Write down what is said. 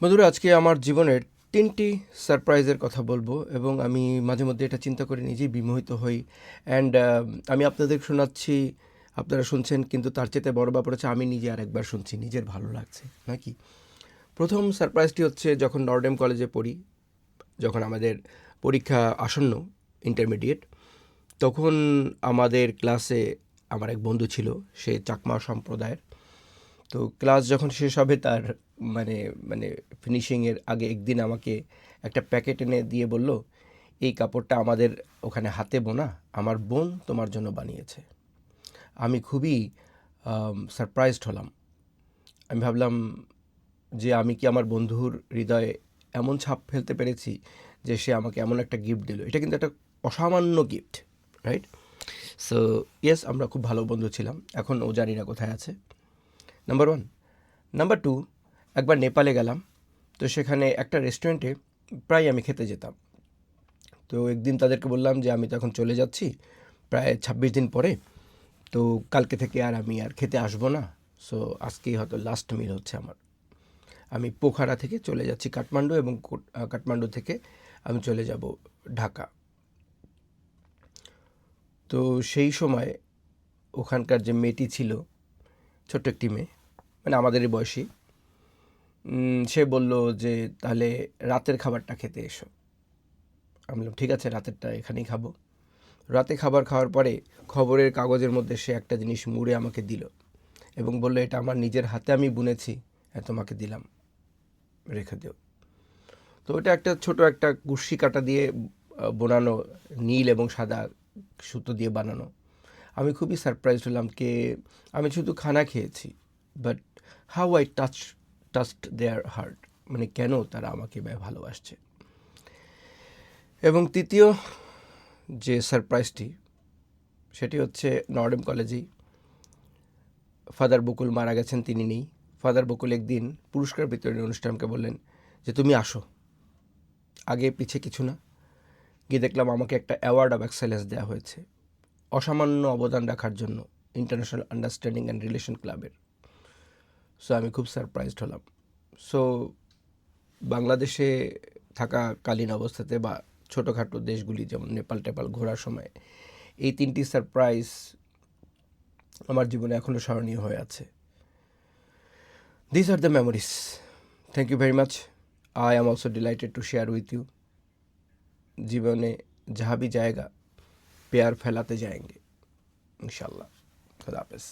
বন্ধুরা আজকে আমার জীবনের তিনটি সারপ্রাইজের কথা বলব এবং আমি মাঝে মধ্যে এটা চিন্তা করে নিজেই বিমোহিত হই। অ্যান্ড আমি আপনাদের শোনাচ্ছি, আপনারা শুনছেন, কিন্তু তার চেয়ে বড় ব্যাপার হচ্ছে আমি নিজে আরেকবার শুনছি, নিজের ভালো লাগছে নাকি প্রথম সারপ্রাইজটি হচ্ছে যখন নর্ডেম কলেজে পড়ি, যখন আমাদের পরীক্ষা আসন্ন ইন্টারমিডিয়েট তখন আমাদের ক্লাসে আমার এক বন্ধু ছিল, সে চাকমা সম্প্রদায়ের। তো ক্লাস যখন শেষ হবে তার মানে মানে ফিনিশিংয়ের আগে একদিন আমাকে একটা প্যাকেট এনে দিয়ে বলল, এই কাপড়টা আমাদের ওখানে হাতে বোনা, আমার বোন তোমার জন্য বানিয়েছে। আমি খুবই সারপ্রাইজড হলাম। আমি ভাবলাম যে আমি কি আমার বন্ধুর হৃদয়ে এমন ছাপ ফেলতে পেরেছি যে সে আমাকে এমন একটা গিফট দিল? এটা কিন্তু একটা অসামান্য গিফট রাইট সো ইয়েস আমরা খুব ভালো বন্ধু ছিলাম। এখন ও জানি না কোথায় আছে। নাম্বার ওয়ান নাম্বার টু একবার নেপালে গেলাম, তো সেখানে একটা রেস্টুরেন্টে প্রায় আমি খেতে যেতাম। তো একদিন তাদেরকে বললাম যে, আমি তো এখন চলে যাচ্ছি, প্রায় ছাব্বিশ দিন পরে, তো কালকে থেকে আর আমি আর খেতে আসব না। সো আজকেই হয়তো লাস্ট মিল হচ্ছে আমার। আমি পোখারা থেকে চলে যাচ্ছি কাঠমান্ডু এবং কাঠমান্ডু থেকে আমি চলে যাব ঢাকা। তো সেই সময় ওখানকার যে মেয়েটি ছিল, ছোট্ট একটি মেয়ে মানে আমাদেরই বয়সী। সে বলল যে, তাহলে রাতের খাবারটা খেতে এসো। আমি বললাম, ঠিক আছে, রাতেরটা এখানেই খাব। রাতে খাবার খাওয়ার পরে খবরের কাগজের মধ্যে সে একটা জিনিস মুড়ে আমাকে দিল এবং বলল, এটা আমার নিজের হাতে আমি বুনেছি হ্যাঁ তোমাকে দিলাম, রেখে দিও। তো ওটা একটা ছোট একটা কুর্সি কাটা দিয়ে বোনানো নীল এবং সাদা সুতো দিয়ে বানানো। আমি খুবই সারপ্রাইজ হলাম, কে, আমি শুধু খানা খেয়েছি। But how I touch touched their heart মানে কেন তারা আমাকে ভালোবাসছে? এবং তৃতীয় যে সারপ্রাইজটি সেটি হচ্ছে নর্ডেম কলেজেই ফাদার বকুল মারা গেছেন, তিনি নেই। ফাদার বকুল একদিন পুরস্কার বিতরণী অনুষ্ঠানকে বললেন যে, তুমি আসো। আগে পিছে কিছু না। গিয়ে দেখলাম আমাকে একটা অ্যাওয়ার্ড অফ এক্সেলেন্স দেওয়া হয়েছে। অসামান্য অবদান রাখার জন্য ইন্টারন্যাশনাল আন্ডারস্ট্যান্ডিং অ্যান্ড রিলেশন ক্লাবের সো আমি খুব সারপ্রাইজড হলাম। সো বাংলাদেশে থাকাকালীন অবস্থাতে বা ছোটোখাটো দেশগুলি যেমন নেপাল টেপাল ঘোরার সময়, এই তিনটি সারপ্রাইজ আমার জীবনে এখনও স্মরণীয় হয়ে আছে। This are the memories thank you very much I am also delighted to share with you জীবনে যাহাবি জায়গা, পেয়ার ফেলাতে যায়গে ইনশাল্লাহ খুদাহাফেজ